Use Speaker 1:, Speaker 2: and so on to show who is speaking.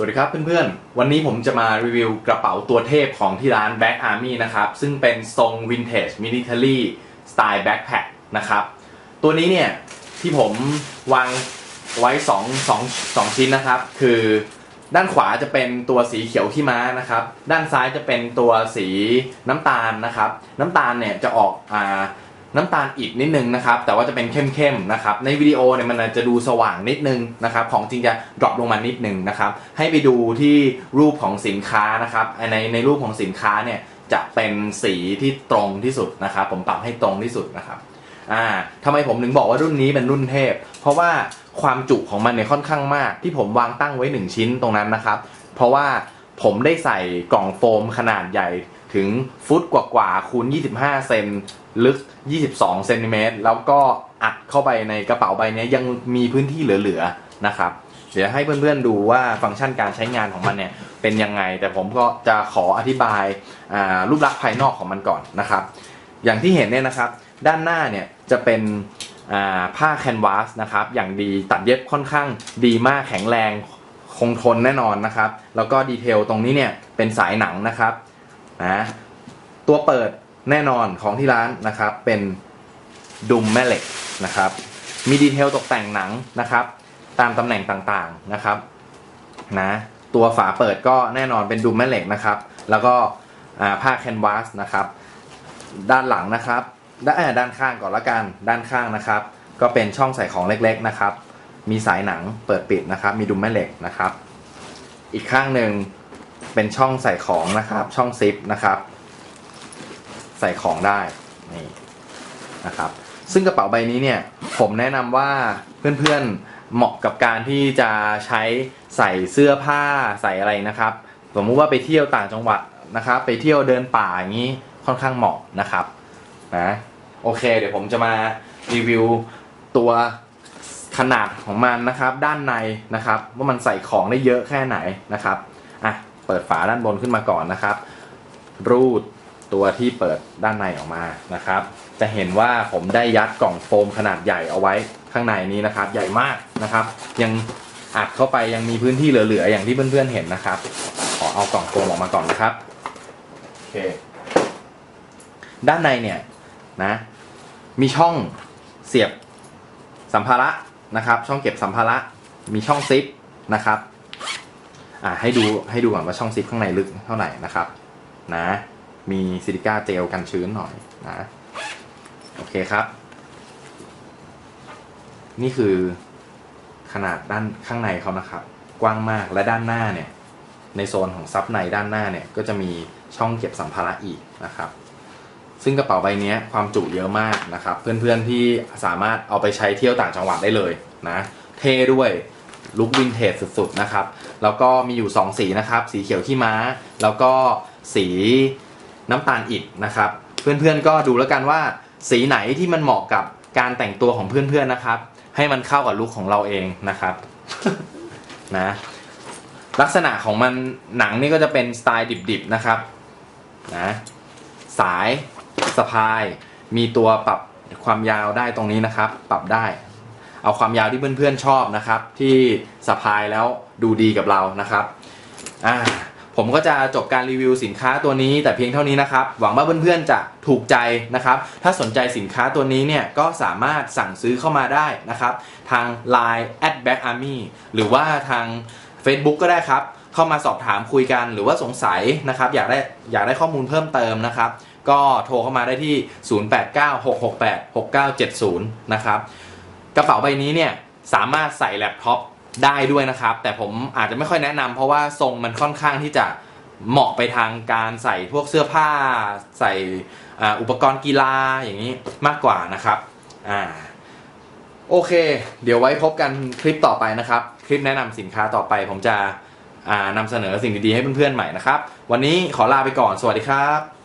Speaker 1: สวัสดีครับเพื่อนๆ วันนี้ผมจะมารีวิวกระเป๋าตัวเทพของที่ร้าน Back Army นะครับ ซึ่งเป็นทรง Vintage Military Style Backpack นะครับ ตัวนี้เนี่ย ที่ผมวางไว้2 2 2ชิ้นนะครับ คือด้านขวาจะเป็นตัวสีเขียวขี้ม้านะครับ ด้านซ้ายจะเป็นตัวสีน้ำตาลนะครับ น้ำตาลเนี่ยจะออกอ่า น้ำตาลอิฐนิดนึงนะครับ แต่ว่าจะเป็นเข้มๆนะครับ ในวิดีโอเนี่ยมันจจะดูสว่างนิดนึงนะครับ ของจริงจะดรอปลงมานิดนึงนะครับ ให้ไปดูที่รูปของสินค้านะครับ ในในรูปของสินค้าเนี่ยจะเป็นสีที่ตรงที่สุดนะครับ ผมปรับให้ตรงที่สุดนะครับ อ่าทำไมผมถึงบอกว่ารุ่นนี้เป็นรุ่นเทพ เพราะว่าความจุของมันเนี่ยค่อนข้างมาก ที่ผมวางตั้งไว้ 1 ชิ้นตรงนั้นนะครับ เพราะว่าผมได้ใส่กล่องโฟมขนาดใหญ่ ถึงฟุตกว่าๆคูณ 25 เซนลึก 22 เซนติเมตรแล้วก็อัดเข้าไปในกระเป๋าใบนี้ยังมีพื้นที่เหลือๆนะครับ เดี๋ยวให้เพื่อนๆดูว่าฟังก์ชันการใช้งานของมันเนี่ยเป็นยังไง แต่ผมก็จะขออธิบายารูปลักษณ์ภายนอกของมันก่อนนะครับ อย่างที่เห็นเนี่ยนะครับ ด้านหน้าเนี่ยจะเป็นผ้าแคนวาสนะครับ อย่างดีตัดเย็บค่อนข้างดีมากแข็งแรงคงทนแน่นอนนะครับ แล้วก็ดีเทลตรงนี้เนี่ยเป็นสายหนังนะครับ นะตัวเปิดแน่นอนของที่ร้านนะครับเป็นดุมแม่เหล็กนะครับมีดีเทลตกแต่งหนังนะครับ ตามตำแหน่งต่างๆนะครับนะตัวฝาเปิดก็แน่นอนเป็นดุมแม่เหล็กนะครับ แล้วก็ผ้าแคนวาสนะครับ ด้านหลังนะครับด้านด้านข้างก่อนละกันด้านข้างนะครับ ก็เป็นช่องใส่ของเล็กๆนะครับ มีสายหนังเปิดปิดนะครับ มีดุมแม่เหล็กนะครับ อีกข้างหนึ่ง เป็นช่องใส่ของนะครับ ช่องซิปนะครับ ใส่ของได้นี่นะครับ ซึ่งกระเป๋าใบนี้เนี่ย ผมแนะนำว่าเพื่อนๆเหมาะกับการที่จะใช้ใส่เสื้อผ้าใส่อะไรนะครับสมมติว่าไปเที่ยวต่างจังหวัดนะครับ ไปเที่ยวเดินป่าอย่างนี้ค่อนข้างเหมาะนะครับนะโอเค เดี๋ยวผมจะมารีวิวตัวขนาดของมันนะครับ ด้านในนะครับ ว่ามันใส่ของได้เยอะแค่ไหนนะครับอะ เปิดฝาด้านบนขึ้นมาก่อนนะครับ รูดตัวที่เปิดด้านในออกมานะครับ จะเห็นว่าผมได้ยัดกล่องโฟมขนาดใหญ่เอาไว้ข้างในนี้นะครับ ใหญ่มากนะครับ ยังอัดเข้าไปยังมีพื้นที่เหลือๆอย่างที่เพื่อนๆเห็นนะครับ ขอเอากล่องโฟมออกมาก่อนนะครับโอเคด้านในเนี่ยนะมีช่องเสียบสัมภาระนะครับ ช่องเก็บสัมภาระมีช่องซิปนะครับ อ่าให้ดูให้ดูก่อนว่าช่องซิปข้างในลึกเท่าไหร่นะครับ นะ มีซิลิก้าเจลกันชื้นหน่อยนะ โอเคครับ นี่คือขนาดด้านข้างในเขานะครับ กว้างมากและด้านหน้าเนี่ย ในโซนของซับในด้านหน้าเนี่ย ก็จะมีช่องเก็บสัมภาระอีกนะครับ ซึ่งกระเป๋าใบนี้ความจุเยอะมากนะครับ เพื่อนๆที่สามารถเอาไปใช้เที่ยวต่างจังหวัดได้เลยนะ เท่ด้วย ลุควินเทจสุดๆนะครับ แล้วก็มีอยู่ 2 สีนะครับ สีเขียวขี้ม้า แล้วก็สีน้ำตาลอิฐนะครับ เพื่อนๆก็ดูแล้วกันว่า สีไหนที่มันเหมาะกับการแต่งตัวของเพื่อนๆนะครับ ให้มันเข้ากับลุคของเราเองนะครับนะลักษณะของมันหนังนี่ก็จะเป็นสไตล์ดิบๆนะครับนะสายสะพาย มีตัวปรับความยาวได้ตรงนี้นะครับ ปรับได้ เอาความยาวที่เพื่อนๆชอบนะครับ ที่สะพายแล้วดูดีกับเรานะครับอ่าผมก็จะจบการรีวิวสินค้าตัวนี้แต่เพียงเท่านี้นะครับ หวังว่าเพื่อนๆจะถูกใจนะครับ ถ้าสนใจสินค้าตัวนี้เนี่ยก็สามารถสั่งซื้อเข้ามาได้นะครับ ทาง Line at back army หรือว่าทาง Facebook ก็ได้ครับ เข้ามาสอบถามคุยกันหรือว่าสงสัยนะครับ อยากได้อยากได้ข้อมูลเพิ่มเติมนะครับ ก็โทรเข้ามาได้ที่ 0896686970 นะครับ กระเป๋าใบนี้เนี่ยสามารถใส่แล็ปท็อปได้ด้วยนะครับ แต่ผมอาจจะไม่ค่อยแนะนำเพราะว่าทรงมันค่อนข้างที่จะเหมาะไปทางการใส่พวกเสื้อผ้า ใส่อ,อุปกรณ์กีฬาอย่างนี้มากกว่านะครับอ่าโอเค เดี๋ยวไว้พบกันคลิปต่อไปนะครับ คลิปแนะนำสินค้าต่อไป ผมจะนำเสนอสิ่งดีๆให้เพื่อนๆใหม่นะครับ วันนี้ขอลาไปก่อนสวัสดีครับ